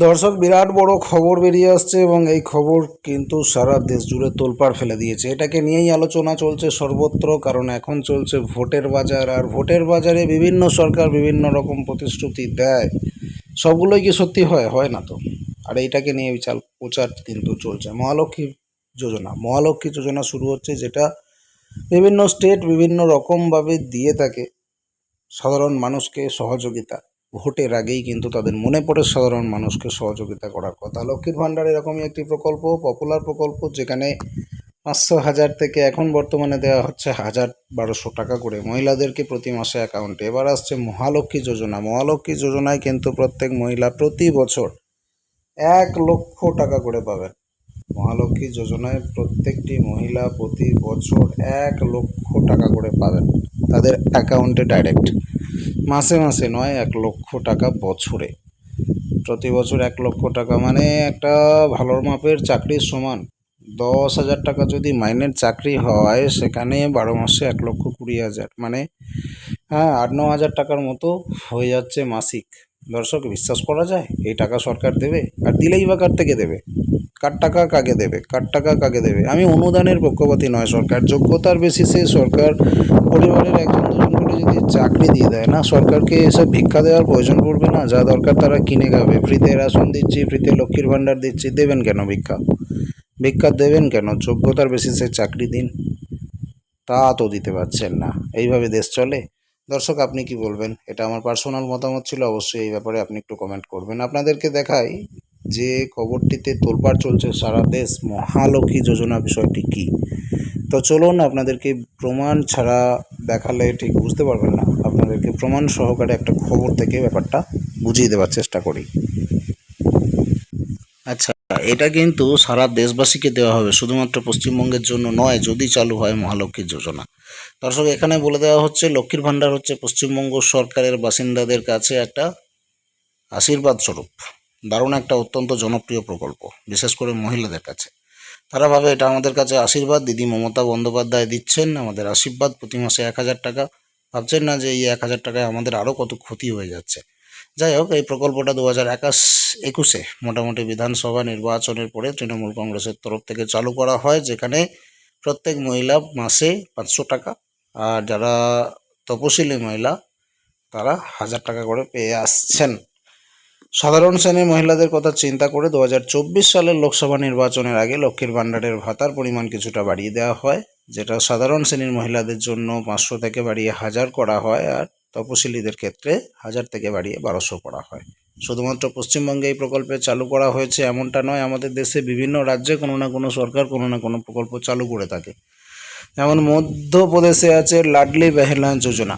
দর্শক, বিরাট বড় খবর বেরিয়ে আসছে এবং এই খবর কিন্তু সারা দেশ জুড়ে তোলপাড় ফেলে দিয়েছে। এটাকে নিয়েই আলোচনা চলছে সর্বত্র, কারণ এখন চলছে ভোটের বাজার, আর ভোটের বাজারে বিভিন্ন সরকার বিভিন্ন রকম প্রতিশ্রুতি দেয়। সবগুলোই কি সত্যি হয়? হয় না তো। আর এইটাকে নিয়ে বিশাল প্রচার কিন্তু চলছে। মহালক্ষ্মী যোজনা মহালক্ষ্মী যোজনা শুরু হচ্ছে যেটা বিভিন্ন স্টেট বিভিন্ন রকমভাবে দিয়ে থাকে সাধারণ মানুষকে সহযোগিতা। ভোটের আগেই কিন্তু তাদের মনে পড়ে সাধারণ মানুষকে সহযোগিতা করার কথা। লক্ষ্মীর ভাণ্ডার এরকমই একটি প্রকল্প পপুলার প্রকল্প, যেখানে পাঁচশো হাজার থেকে এখন বর্তমানে দেওয়া হচ্ছে হাজার বারোশো টাকা করে মহিলাদেরকে প্রতি মাসে অ্যাকাউন্টে। এবার আসছে মহালক্ষ্মী যোজনা। মহালক্ষ্মী যোজনায় কিন্তু প্রত্যেক মহিলা প্রতি বছর এক লক্ষ টাকা করে পাবেন। মহালক্ষ্মী যোজনায় প্রত্যেকটি মহিলা প্রতি বছর এক লক্ষ টাকা করে পাবেন। তাদের অ্যাকাউন্টে ডাইরেক্ট। মাসে মাসে নয়, এক লক্ষ টাকা বছরে। প্রতি বছর এক লক্ষ টাকা মানে একটা ভালো মাপের চাকরির সমান। দশ হাজার টাকা যদি মাইনের চাকরি হয়, সেখানে বারো মাসে এক লক্ষ কুড়ি হাজার। মানে হ্যাঁ আট ন হাজার টাকার মতো হয়ে যাচ্ছে মাসিক। দর্শক, বিশ্বাস করা যায়? এই টাকা সরকার দেবে? আর দিলেই বা কার থেকে দেবে? কার টাকা কাকে দেবে? কার টাকা কাকে দেবে? আমি অনুদানের পক্ষপাতী নয় সরকার। যোগ্যতার বেসিসে সরকার পরিবারের একজন চাকরি দিয়ে দেয় না। সরকারকে এসব ভিক্ষা দেওয়ার প্রয়োজন পড়বে না। যা দরকার তারা কিনে খাবে। ফ্রিতে রেশন দিচ্ছি, ফ্রিতে লক্ষ্মীর ভাণ্ডার দিচ্ছি। দেবেন কেন ভিক্ষা? ভিক্ষা দেবেন কেন? যোগ্যতার বেসিসে চাকরি দিন। তা তো দিতে পারছেন না। এইভাবে দেশ চলে? দর্শক, আপনি কি বলবেন? এটা আমার পার্সোনাল মতামত ছিল। অবশ্যই এই ব্যাপারে আপনি একটু কমেন্ট করবেন। আপনাদেরকে দেখাই যে খবরটিতে তোলপাড় চলছে সারা দেশ। মহালক্ষ্মী যোজনা বিষয়টি কি? তো চলুন আপনাদেরকে প্রমাণ ছাড়া দেখালে ঠিক বুঝতে পারবেন না। আপনাদেরকে প্রমাণ সহকারে একটা খবর থেকে ব্যাপারটা বুঝিয়ে দেওয়ার চেষ্টা করি। আচ্ছা এটা কিন্তু সারা দেশবাসীকে দেওয়া হবে, শুধুমাত্র পশ্চিমবঙ্গের জন্য নয়, যদি চালু হয় মহালক্ষ্মী যোজনা। দর্শক, এখানে বলে দেওয়া হচ্ছে, লক্ষ্মীর ভাণ্ডার হচ্ছে পশ্চিমবঙ্গ সরকারের বাসিন্দাদের কাছে একটা আশীর্বাদ স্বরূপ। দারুণ একটা অত্যন্ত জনপ্রিয় প্রকল্প, বিশেষ করে মহিলাদের কাছে। তারা ভাবে এটা আমাদের কাছে আশীর্বাদ। দিদি মমতা বন্দ্যোপাধ্যায় দিচ্ছেন আমাদের আশীর্বাদ প্রতি মাসে এক হাজার টাকা। ভাবছেন না যে এই এক হাজার টাকায় আমাদের আরও কত ক্ষতি হয়ে যাচ্ছে। যাই হোক, এই প্রকল্পটা দু হাজার একাশ, একুশে মোটামুটি বিধানসভা নির্বাচনের পরে তৃণমূল কংগ্রেসের তরফ থেকে চালু করা হয়, যেখানে প্রত্যেক মহিলা মাসে পাঁচশো টাকা আর যারা তপশিলি মহিলা তারা হাজার টাকা করে পেয়ে আসছেন। সাধারণ শ্রেণির মহিলাদের কথা চিন্তা করে দু হাজার চব্বিশ সালের লোকসভা নির্বাচনের আগে লক্ষ্মীর ভাণ্ডারের ভাতার পরিমাণ কিছুটা বাড়িয়ে দেওয়া হয়, যেটা সাধারণ শ্রেণির মহিলাদের জন্য পাঁচশো থেকে বাড়িয়ে হাজার করা হয় আর তপশিলীদের ক্ষেত্রে হাজার থেকে বাড়িয়ে বারোশো করা হয়। শুধুমাত্র পশ্চিমবঙ্গে এই প্রকল্পে চালু করা হয়েছে এমনটা নয়, আমাদের দেশে বিভিন্ন রাজ্যে কোনো না কোনো সরকার কোনো না কোনো প্রকল্প চালু করে থাকে। যেমন মধ্যপ্রদেশে আছে লাডলি বেহেলা যোজনা।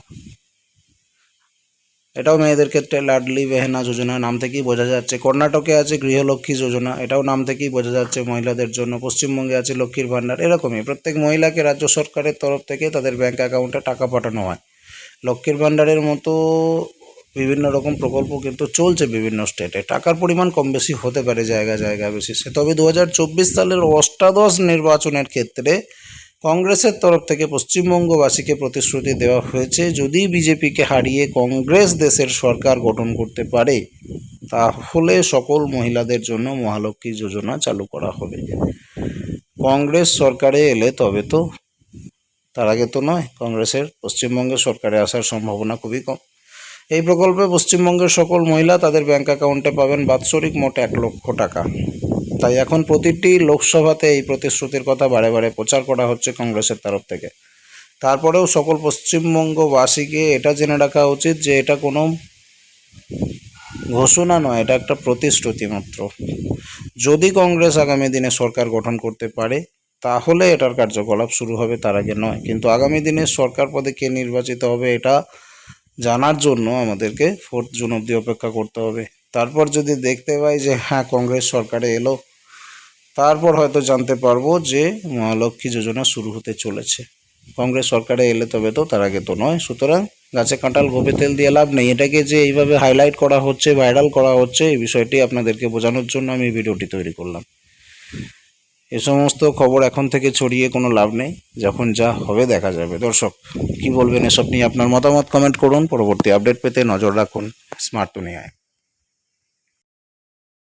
এটাও মেয়েদের ক্ষেত্রে লাডলি, বেহেনা যোজনা নাম থেকেই বোঝা যাচ্ছে। কর্ণাটকে আছে গৃহলক্ষ্মী যোজনা, এটাও নাম থেকেই বোঝা যাচ্ছে মহিলাদের জন্য। পশ্চিমবঙ্গে আছে লক্ষ্মীর ভাণ্ডার, এরকমই। প্রত্যেক মহিলাকে রাজ্য সরকারের তরফ থেকে তাদের ব্যাঙ্ক অ্যাকাউন্টে টাকা পাঠানো হয়। লক্ষ্মীর ভাণ্ডারের মতো বিভিন্ন রকম প্রকল্প কিন্তু চলছে বিভিন্ন স্টেটে। টাকার পরিমাণ কম বেশি হতে পারে জায়গা জায়গা বেশি। সে তবে দু হাজার চব্বিশ সালের অষ্টাদশ নির্বাচনের ক্ষেত্রে কংগ্রেসের তরফ থেকে পশ্চিমবঙ্গবাসীকে প্রতিশ্রুতি দেওয়া হয়েছে, যদি বিজেপিকে হারিয়ে কংগ্রেস দেশের সরকার গঠন করতে পারে, তাহলে সকল মহিলাদের জন্য মহালক্ষ্মী যোজনা চালু করা হবে। কংগ্রেস সরকারে এলে তবে তো, তার আগে তো নয়, কংগ্রেসের পশ্চিমবঙ্গের সরকারে আসার সম্ভাবনা খুবই কম। এই প্রকল্পে পশ্চিমবঙ্গের সকল মহিলা তাদের ব্যাংক অ্যাকাউন্টে পাবেন বাৎসরিক মোট এক লক্ষ টাকা। তাই এখন প্রতিটি লোকসভাতে এই প্রতিশ্রুতির কথা বারে বারে প্রচার করা হচ্ছে কংগ্রেসের তরফ থেকে। তারপরেও সকল পশ্চিমবঙ্গবাসীকে এটা জেনে রাখা উচিত যে এটা কোনো ঘোষণা নয়, এটা একটা প্রতিশ্রুতি মাত্র। যদি কংগ্রেস আগামী দিনে সরকার গঠন করতে পারে, তাহলে এটার কার্যকলাপ শুরু হবে তার আগে নয়। কিন্তু আগামী দিনে সরকার পদে কে নির্বাচিত হবে এটা জানার জন্য আমাদেরকে ফোর্থ জুন অবধি অপেক্ষা করতে হবে। তারপর যদি দেখতে পাই যে হ্যাঁ কংগ্রেস সরকারে এলো তারপর হয়তো জানতে পারব যে মহালক্ষ্মী যোজনা শুরু হতে চলেছে। কংগ্রেস সরকারে এলে তবে তো তার আগে তো নয়। সুতরাং গাছে কাঁঠাল গোপে তেল দিয়ে লাভ নেই। এটাকে যে এইভাবে হাইলাইট করা হচ্ছে ভাইরাল করা হচ্ছে, এই বিষয়টি আপনাদেরকে বোঝানোর জন্য আমি ভিডিওটি তৈরি করলাম। এ সমস্ত খবর এখন থেকে ছড়িয়ে কোনো লাভ নেই। যখন যা হবে দেখা যাবে। দর্শক, কি বলবেন এসব নিয়ে আপনার মতামত কমেন্ট করুন। পরবর্তী আপডেট পেতে নজর রাখুন স্মার্ট দুনিয়ায়।